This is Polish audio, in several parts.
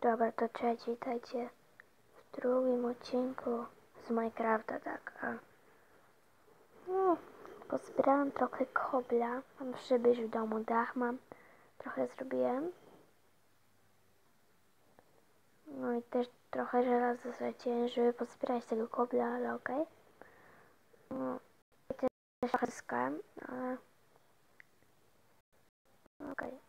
Dobra, to cześć, witajcie w drugim odcinku z Minecrafta, tak, a... No, pozbierałam trochę kobla, mam już w domu, dach mam, trochę zrobiłem. No i też trochę żelaza straciłem, żeby pozbierać tego kobla, ale okej. No, i też trochę zyskałem, ale... Okej.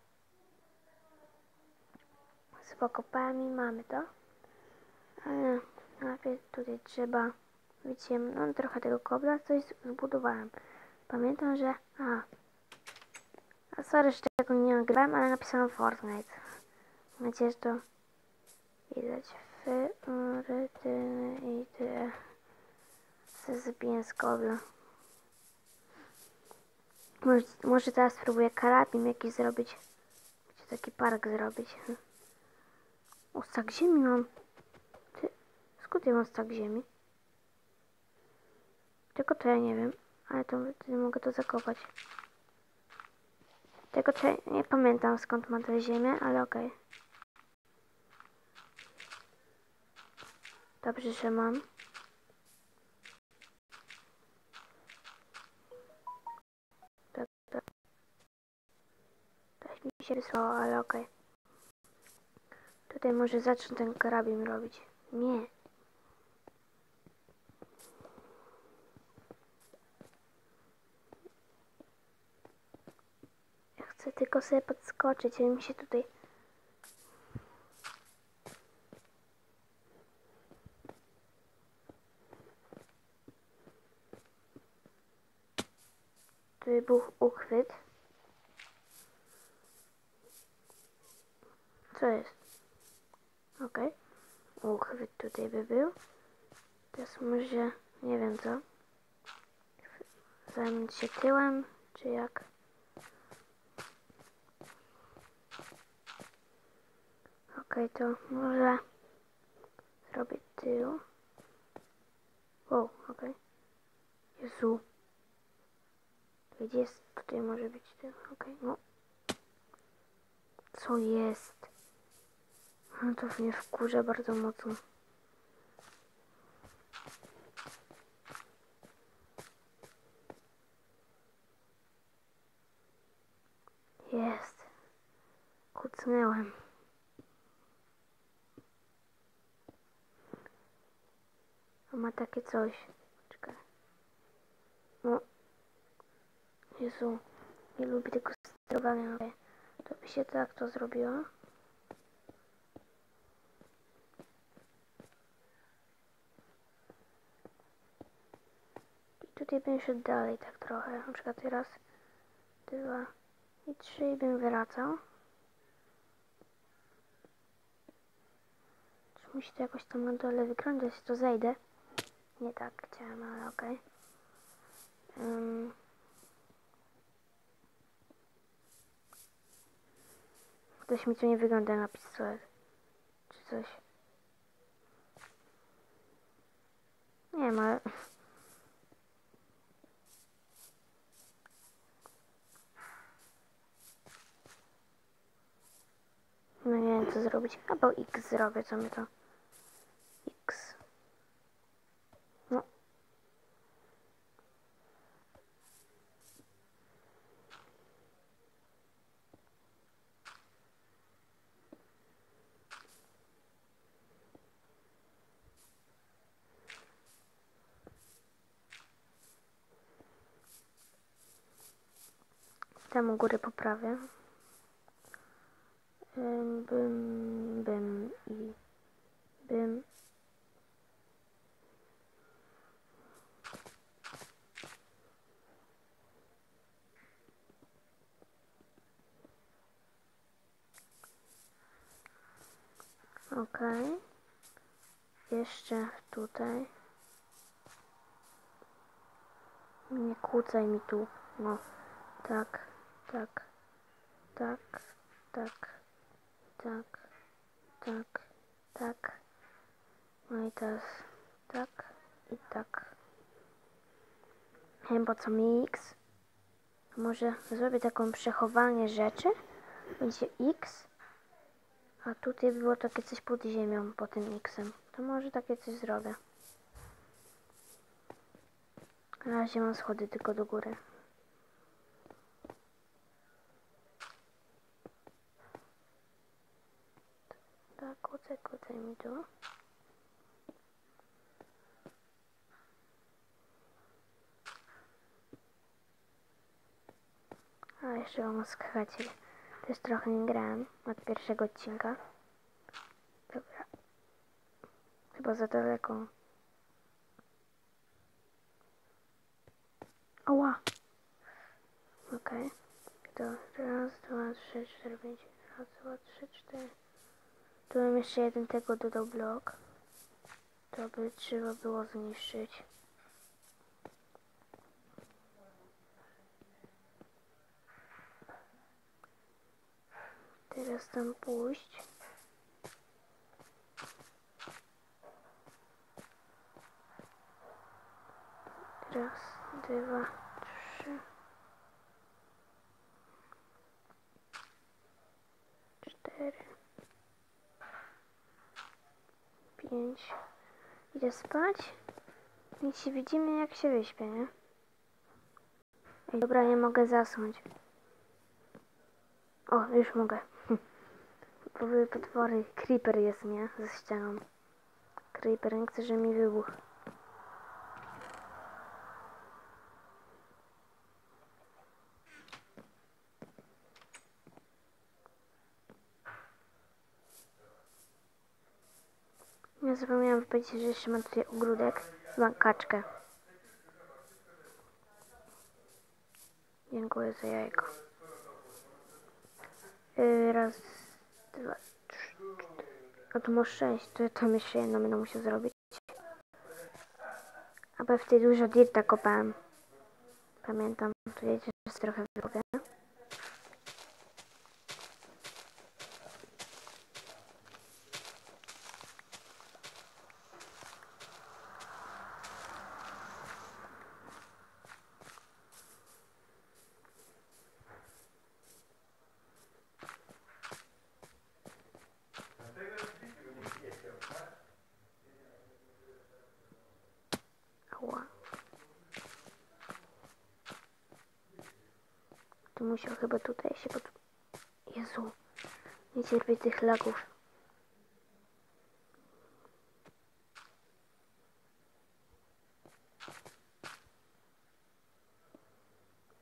Z pokopami mamy to. Ale najpierw tutaj trzeba widzicie, no trochę tego kobla, coś zbudowałem. Pamiętam, że... A, a sorry, że tego nie nagrałem, ale napisałem Fortnite. Mam że to widać. Fyrytyny i ty. Zabiję z kobla. Może, może teraz spróbuję karabin jakiś zrobić. Czy taki park zrobić. O, stak ziemi mam. Ty, skąd ja mam stak ziemi? Tylko to ja nie wiem, ale to wtedy mogę to zakopać. Tylko to ja nie pamiętam skąd mam tę ziemię, ale okej. Dobrze, że mam. Tak, tak. Tak mi się wysłało, ale okej. Tutaj może zacznę ten karabin robić. Nie. Ja chcę tylko sobie podskoczyć, ale mi się tutaj... Był uchwyt. Co jest? Okej. Uchwyt tutaj by był. Teraz może, nie wiem co. Zająć się tyłem, czy jak? Okej, to może zrobię tył. O, okej. Jezu. Gdzie jest? Tutaj może być tył. Okej, no. Co jest? No to mnie wkurza bardzo mocno. Jest. Kucnęłem. A ma takie coś. Czekaj. No. Jezu. Nie lubię tego sterowania. To by się tak to zrobiło. Tutaj bym szedł dalej tak trochę. Na przykład teraz dwa i trzy i bym wracał. Czy musi to jakoś tam na dole wyglądać? To zejdę. Nie tak chciałem, ale okej. Ym. Ktoś mi tu nie wygląda na pistolet. Czy coś. Nie wiem, co zrobić. Albo X zrobię, co mi to... X. No. Tam u góry poprawię. Ym, Bym, bym i bym. Okej. Jeszcze tutaj. Nie kłócaj mi tu. No. Tak, tak, tak, tak, tak, tak, tak. No i teraz tak i tak. Chyba co mix. Może zrobię taką przechowanie rzeczy. Będzie X, A tutaj było takie coś pod ziemią, pod tym miksem. To może takie coś zrobię. Na razie mam schody tylko do góry. Mi tu. A jeszcze mam skakać. Też trochę nie grałem od pierwszego odcinka. Dobra. Chyba za daleko. Oła! Okej. To raz, dwa, trzy, cztery, pięć. Raz, dwa, trzy, cztery. Tu bym jeszcze jeden tego dodał blok. To by trzeba było zniszczyć. Teraz tam pójść. Raz, dwa, trzy. Cztery. Pięć. Idę spać. I się widzimy jak się wyśpię, nie? Ej, dobra, nie mogę zasnąć. O, już mogę. Były potwory. Creeper jest, nie? Ze ścianą. Creeper, nie chcę, żeby mi wybuchł. Ja zapomniałam powiedzieć, że jeszcze mam tutaj ogródek. Mam kaczkę. Dziękuję za jajko. Yy, raz, dwa, trzy, cztery. A tu masz sześć, to ja tam jeszcze jedno będę musiał zrobić. A ja wtedy dużo dirta kopałem. Pamiętam, tu jest trochę. Ała. Tu musiał chyba tutaj się pod... Jezu. Nie cierpię tych lagów.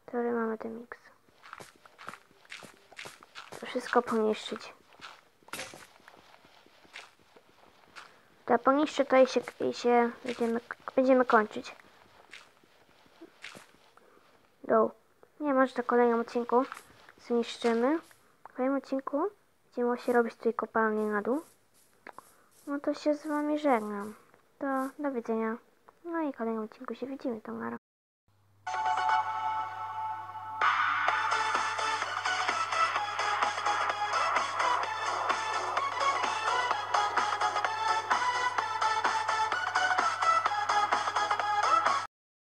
Dobra, mamy ten miks. To wszystko poniszczyć. To poniszczę to i się, i się będziemy, będziemy kończyć. Go. Nie, może na kolejnym odcinku zniszczymy. W kolejnym odcinku będziemy właśnie robić tutaj kopalnię na dół. No to się z wami żegnam. To do widzenia. No i w kolejnym odcinku się widzimy, to nara.